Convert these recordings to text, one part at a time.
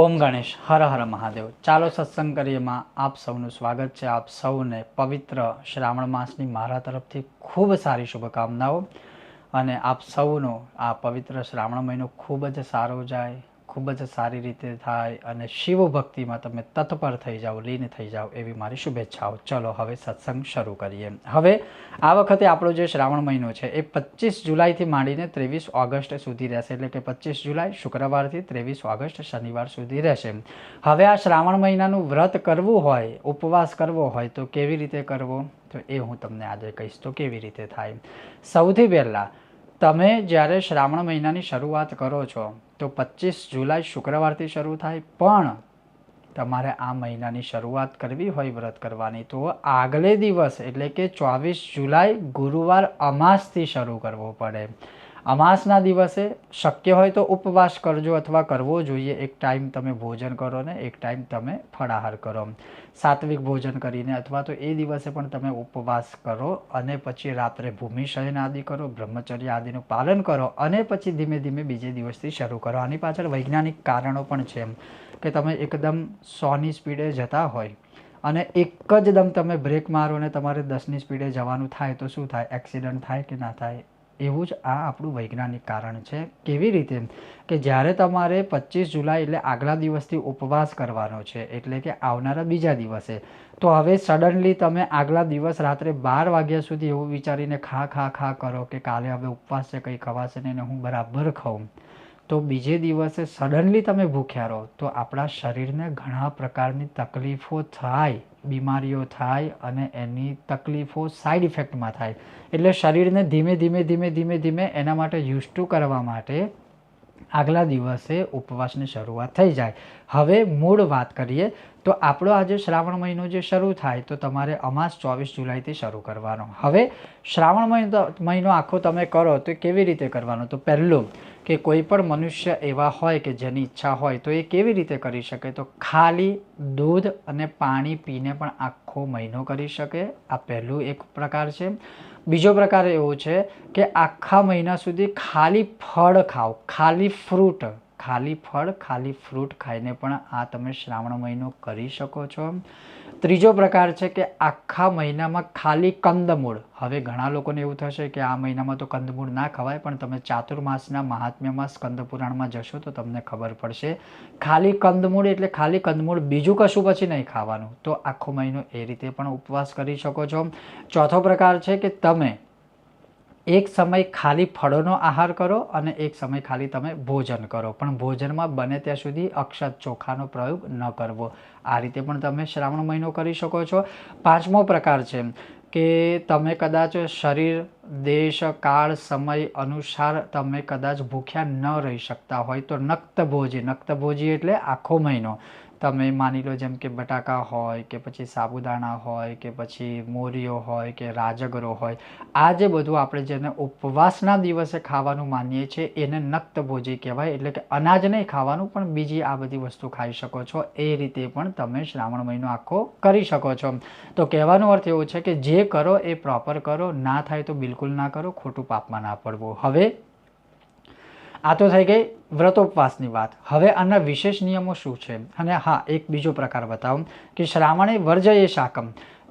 ઓમ ગણેશ, હર હર મહાદેવ. ચાલો સત્સંગ કરીએમાં આપ સૌનું સ્વાગત છે. આપ સૌને પવિત્ર શ્રાવણ માસની મારા તરફથી ખૂબ સારી શુભકામનાઓ. અને આપ સૌનો આ પવિત્ર શ્રાવણ મહિનો ખૂબ જ સારો જાય. ખૂબ જ સારી રીતે થાય અને શિવ ભક્તિમાં તમે તત્પર થઈ જાઓ, લીન થઈ જાઓ એવી મારી શુભેચ્છાઓ. ચલો, હવે સત્સંગ શરૂ કરીએ. હવે આ વખતે આપણો જે શ્રાવણ મહિનો છે એ પચીસ જુલાઈથી માંડીને ત્રેવીસ ઓગસ્ટ સુધી રહેશે. એટલે કે પચીસ જુલાઈ શુક્રવારથી ત્રેવીસ ઓગસ્ટ શનિવાર સુધી રહેશે. હવે આ શ્રાવણ મહિનાનું વ્રત કરવું હોય, ઉપવાસ કરવો હોય, તો કેવી રીતે કરવો? તો એ હું તમને આજે કહીશ. તો કેવી રીતે થાય? સૌથી પહેલાં તમે જ્યારે શ્રાવણ મહિનાની શરૂઆત કરો છો, તો પચીસ જુલાઈ શુક્રવારથી શરૂ થાય, પણ તમારે આ મહિનાની શરૂઆત કરવી હોય વ્રત કરવાની, તો આગલે દિવસ એટલે કે ચોવીસ જુલાઈ ગુરુવાર અમાસથી શરૂ કરવો પડે. અમાસના દિવસે શક્ય હોય તો ઉપવાસ કરજો અથવા કરવો જોઈએ. એક ટાઈમ તમે ભોજન કરો ને એક ટાઈમ તમે ફળાહાર કરો. સાત્વિક ભોજન કરીને અથવા તો એ દિવસે પણ તમે ઉપવાસ કરો અને પછી રાત્રે ભૂમિ શયન આદિ કરો, બ્રહ્મચર્ય આદિનું પાલન કરો અને પછી ધીમે ધીમે બીજે દિવસથી શરૂ કરો. આની પાછળ વૈજ્ઞાનિક કારણો પણ છે કે તમે એકદમ સોની સ્પીડે જતા હોય અને એક જ દમ તમે બ્રેક મારો ને તમારે દસની સ્પીડે જવાનું થાય તો શું થાય? એક્સિડન્ટ થાય કે ના થાય? એવું જ આ આપણું વૈજ્ઞાનિક કારણ છે. કેવી રીતે? કે જ્યારે તમારે પચીસ જુલાઈ એટલે આગલા દિવસથી ઉપવાસ કરવાનો છે, એટલે કે આવનારા બીજા દિવસે, તો હવે સડનલી તમે આગલા દિવસ રાત્રે બાર વાગ્યા સુધી એવું વિચારીને ખા ખા ખા કરો કે કાલે હવે ઉપવાસ છે કંઈ ખવાશે નહીં હું બરાબર ખાઉં. તો બીજે દિવસે સડનલી તમે ભૂખ્યા રહો, તો આપણા શરીરને ઘણા પ્રકારની તકલીફો થાય. બીમારીઓ થાય અને એની તકલીફો સાઈડ ઇફેક્ટમાં થાય. એટલે શરીરને ધીમે ધીમે ધીમે ધીમે ધીમે એના માટે યુઝ ટુ કરવા માટે આગલા દિવસે ઉપવાસની શરૂઆત થઈ જાય. હવે મૂળ વાત કરીએ, તો આપણો આજે શ્રાવણ મહિનો જે શરૂ થાય, તો તમારે અમાસ ચોવીસ જુલાઈથી શરૂ કરવાનો. હવે શ્રાવણ મહિનો મહિનો આખો તમે કરો, તો કેવી રીતે કરવાનો? તો પહેલું કે કોઈ પણ મનુષ્ય એવા હોય કે જેની ઈચ્છા હોય તો એ કેવી રીતે કરી શકે? તો ખાલી દૂધ અને પાણી પીને પણ આખો મહિનો કરી શકે. આ પહેલું એક પ્રકાર છે. બીજો પ્રકાર એવો છે કે આખા મહિના સુધી ખાલી ફળ ખાઓ, ખાલી ફ્રૂટ ખાલી ફળ, ખાલી ફ્રૂટ ખાઈને પણ આ તમે શ્રાવણ મહિનો કરી શકો છો. ત્રીજો પ્રકાર છે કે આખા મહિનામાં ખાલી કંદમૂળ. હવે ઘણા લોકોને એવું થશે કે આ મહિનામાં તો કંદમૂળ ના ખવાય, પણ તમે ચાતુર્માસના મહાત્મ્યમાં સ્કંદપુરાણમાં જશો તો તમને ખબર પડશે. ખાલી કંદમૂળ એટલે ખાલી કંદમૂળ બીજું કશું પછી નહીં ખાવાનું. તો આખો મહિનો એ રીતે પણ ઉપવાસ કરી શકો છો. ચોથો પ્રકાર છે કે તમે એક સમય ખાલી ફળોનો આહાર કરો અને એક સમય ખાલી તમે ભોજન કરો. પણ ભોજનમાં બને ત્યાં સુધી અક્ષત ચોખાનો પ્રયોગ ન કરવો. આ રીતે પણ તમે શ્રાવણ મહિનો કરી શકો છો. પાંચમો પ્રકાર છે કે તમે કદાચ શરીર, દેશ, કાળ, સમય અનુસાર તમે કદાચ ભૂખ્યા ન રહી શકતા હોય તો નક્તભોજી. નક્તભોજી એટલે આખો મહિનો. તમે માની લો જેમ કે બટાકા હોય કે પછી સાબુદાણા હોય કે પછી મોરીઓ હોય કે રાજગરો હોય, આ જે બધું આપણે જેને ઉપવાસના દિવસે ખાવાનું માનીએ છીએ, એને નક્તભોજી કહેવાય. એટલે કે અનાજ નહીં ખાવાનું, પણ બીજી આ બધી વસ્તુ ખાઈ શકો છો. એ રીતે પણ તમે શ્રાવણ મહિનો આખો કરી શકો છો. તો કહેવાનો અર્થ એવો છે કે જે કરો એ પ્રોપર કરો, ના થાય તો બિલકુલ ના કરો, ખોટું પાપમાં ના પડવું. હવે આ તો થઈ ગઈ વ્રતોપવાસની વાત. હવે આના વિશેષ નિયમો શું છે? અને હા, એક બીજો પ્રકાર બતાવું કે શ્રાવણે વર્જયે શાકમ.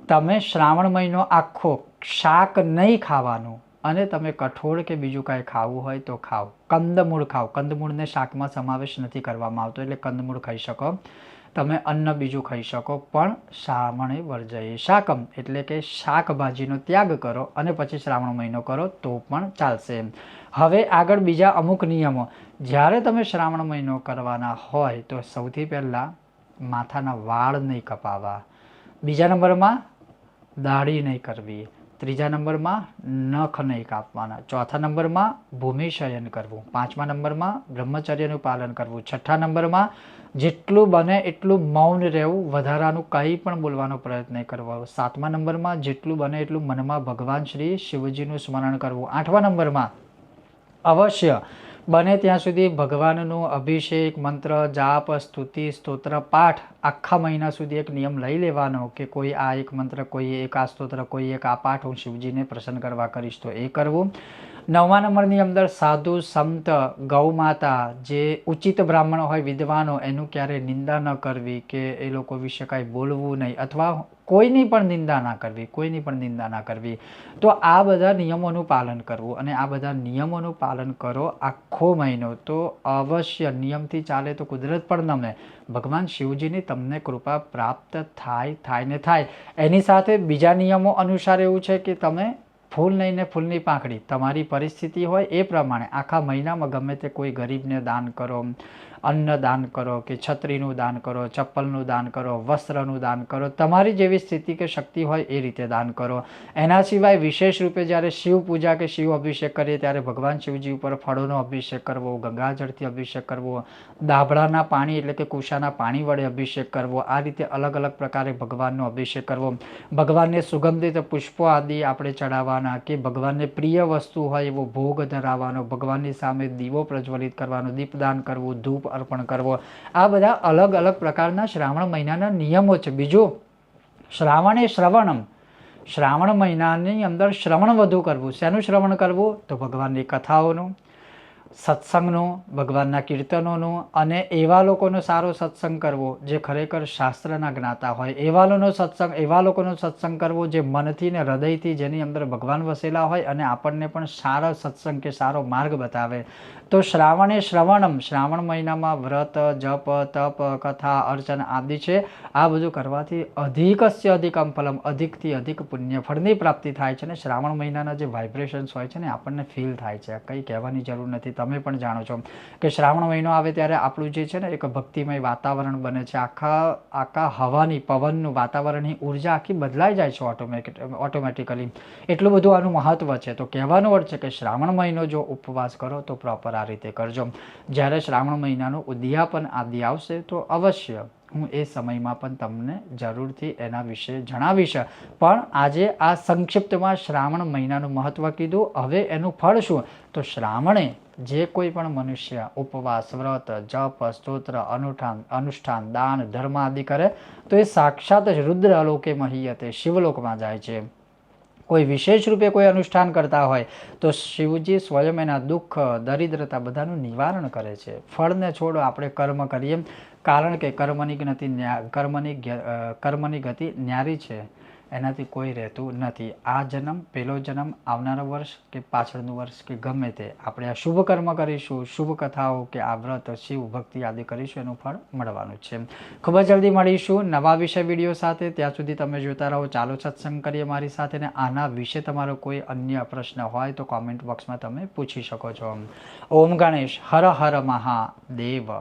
તમે શ્રાવણ મહિનો આખો શાક નહીં ખાવાનું અને તમે કઠોળ કે બીજું કાંઈ ખાવું હોય તો ખાઓ. કંદમૂળ ખાઓ. કંદમૂળને શાકમાં સમાવેશ નથી કરવામાં આવતો એટલે કંદમૂળ ખાઈ શકો. તમે અન્ન બીજું ખાઈ શકો, પણ શ્રાવણે વર્જયે શાકમ. એટલે કે શાકભાજીનો ત્યાગ કરો અને પછી શ્રાવણ મહિનો કરો તો પણ ચાલશે. હવે આગળ બીજા અમુક નિયમો. જ્યારે તમે શ્રાવણ મહિનો કરવાના હોય તો સૌથી પહેલાં માથાના વાળ નહીં કપાવા. બીજા નંબરમાં દાઢી નહીં કરવી. ત્રીજા નંબરમાં નખ નહીં કાપવાના ચોથા નંબરમાં ભૂમિશયન કરવું. પાંચમા નંબરમાં બ્રહ્મચર્યનું પાલન કરવું. છઠ્ઠા નંબરમાં જેટલું બને એટલું મૌન રહેવું. વધારાનું કંઈ પણ બોલવાનો પ્રયત્ન કરવો. સાતમા નંબરમાં જેટલું બને એટલું મનમાં ભગવાન શ્રી શિવજીનું સ્મરણ કરવું. આઠમા નંબરમાં અવશ્ય બને ત્યાં સુધી ભગવાનનું અભિષેક, મંત્ર, જાપ, સ્તુતિ, સ્તોત્ર, પાઠ આખા મહિના સુધી એક નિયમ લઈ લેવાનો કે કોઈ આ એક મંત્ર, કોઈ એક આ સ્તોત્ર, કોઈ એક આ પાઠ હું શિવજીને પ્રસન્ન કરવા કરીશ તો એ કરવું. નવમા નંબરની અંદર સાધુ, સંત, ગૌ માતા જે ઉચિત બ્રાહ્મણો હોય, વિદ્વાનો, એનું ક્યારેય નિંદા ન કરવી કે એ લોકો વિશે કાંઈ બોલવું નહીં અથવા કોઈની પણ નિંદા ના કરવી, કોઈની પણ નિંદા ના કરવી. તો આ બધા નિયમોનું પાલન કરવું અને આ બધા નિયમોનું પાલન કરો આખો મહિનો. તો અવશ્ય નિયમથી ચાલે તો કુદરત પણ નમે. ભગવાન શિવજીની તમને કૃપા પ્રાપ્ત થાય થાય ને થાય. એની સાથે બીજા નિયમો અનુસાર એવું છે કે તમે ફૂલ નહીં ને ફૂલની પાંખડી. તમારી પરિસ્થિતિ હોય એ પ્રમાણે આખા મહિનામાં ગમે તે કોઈ ગરીબને દાન કરો અન્ન દાન કરો કે છત્રીનું દાન કરો, ચપ્પલનું દાન કરો, વસ્ત્રનું દાન કરો, તમારી જેવી સ્થિતિ કે શક્તિ હોય એ રીતે દાન કરો. એના સિવાય વિશેષ રૂપે જ્યારે શિવ પૂજા કે શિવ અભિષેક કરીએ ત્યારે ભગવાન શિવજી ઉપર ફળોનો અભિષેક કરવો, ગંગાજળથી અભિષેક કરવો, દાભડાના પાણી એટલે કે કુશાના પાણી વડે અભિષેક કરવો, આ રીતે અલગ અલગ પ્રકારે ભગવાનનો અભિષેક કરવો. ભગવાનને સુગંધિત પુષ્પો આદિ આપણે ચડાવવાના કે ભગવાનને પ્રિય વસ્તુ હોય એવો ભોગ ધરાવવાનો, ભગવાનની સામે દીવો પ્રજ્વલિત કરવાનો, દીપદાન કરવું, ધૂપ અર્પણ કરવો. આ બધા અલગ અલગ પ્રકારના શ્રાવણ મહિનાના નિયમો છે. બીજું, શ્રાવણ એ શ્રવણમ. શ્રાવણ મહિનાની અંદર શ્રવણ વધુ કરવું. શેનું શ્રવણ કરવું? તો ભગવાનની કથાઓનું. સત્સંગનું, ભગવાનના કીર્તનોનો અને એવા લોકોનો સારો સત્સંગ કરવો જે ખરેખર શાસ્ત્રના જ્ઞાતા હોય. એવા લોકોનો સત્સંગ, એવા લોકોનો સત્સંગ કરવો જે મનથી ને હૃદયથી જેની અંદર ભગવાન વસેલા હોય અને આપણને પણ સારો સત્સંગ કે સારો માર્ગ બતાવે. તો શ્રાવણે શ્રવણમ, શ્રાવણ મહિનામાં વ્રત, જપ, તપ, કથા, અર્ચન આદિ છે. આ બધું કરવાથી અધિકસ્ય અધિકમ ફલમ, અધિકથી અધિક પુણ્ય ફળની પ્રાપ્તિ થાય છે અને શ્રાવણ મહિનાના જે વાઇબ્રેશન્સ હોય છે ને, આપણને ફીલ થાય છે. કંઈ કહેવાની જરૂર નથી. તમે પણ જાણો છો કે શ્રાવણ મહિનો આવે ત્યારે આપણું જે છે ને એક ભક્તિમય વાતાવરણ બને છે. આખા આખા હવાની, પવનનું વાતાવરણની ઊર્જા આખી બદલાઈ જાય છે ઓટોમેટિક ઓટોમેટિકલી એટલું બધું આનું મહત્ત્વ છે. તો કહેવાનો અર્થ છે કે શ્રાવણ મહિનો જો ઉપવાસ કરો તો પ્રોપર આ રીતે કરજો. જ્યારે શ્રાવણ મહિનાનું ઉદ્યાપન આદિ આવશે તો અવશ્ય હું એ સમયમાં પણ તમને જરૂરથી એના વિશે જણાવીશ. પણ આજે આ સંક્ષિપ્તમાં શ્રાવણ મહિનાનું મહત્વ કીધું. હવે એનું ફળ શું? તો શ્રાવણે જે કોઈ પણ મનુષ્ય ઉપવાસ, વ્રત, જપ, સ્તોત્ર અનુષ્ઠાન અનુષ્ઠાન, દાન, ધર્મ આદિ કરે, તો એ સાક્ષાત જ રુદ્ર અલોકે મહિયતે શિવલોકમાં જાય છે. કોઈ વિશેષ રૂપે કોઈ અનુષ્ઠાન કરતા હોય, તો શિવજી સ્વયં એના દુઃખ, દરિદ્રતા બધાનું નિવારણ કરે છે. ફળને છોડો, આપણે કર્મ કરીએ. કારણ કે કર્મની ગતિ કર્મની કર્મની ગતિ ન્યારી છે, એનાથી કોઈ રહેતું નથી. આ જન્મ પહેલો જન્મ આવનારો વર્ષ કે પાછળનું વર્ષ કે ગમે તે આપણે આ શુભ કર્મ કરીશું, શુભ કથાઓ કે આ વ્રત, શિવ ભક્તિ આદિ કરીશું, એનું ફળ મળવાનું છે. ખૂબ જ જલ્દી મળીશું નવા વિષય વીડિયો સાથે. ત્યાં સુધી તમે જોતા રહો. ચાલો સત્સંગ કરીએ મારી સાથે ને આના વિશે તમારો કોઈ અન્ય પ્રશ્ન હોય તો કોમેન્ટ બોક્સમાં તમે પૂછી શકો છો. ઓમ ગણેશ, હર હર મહાદેવ.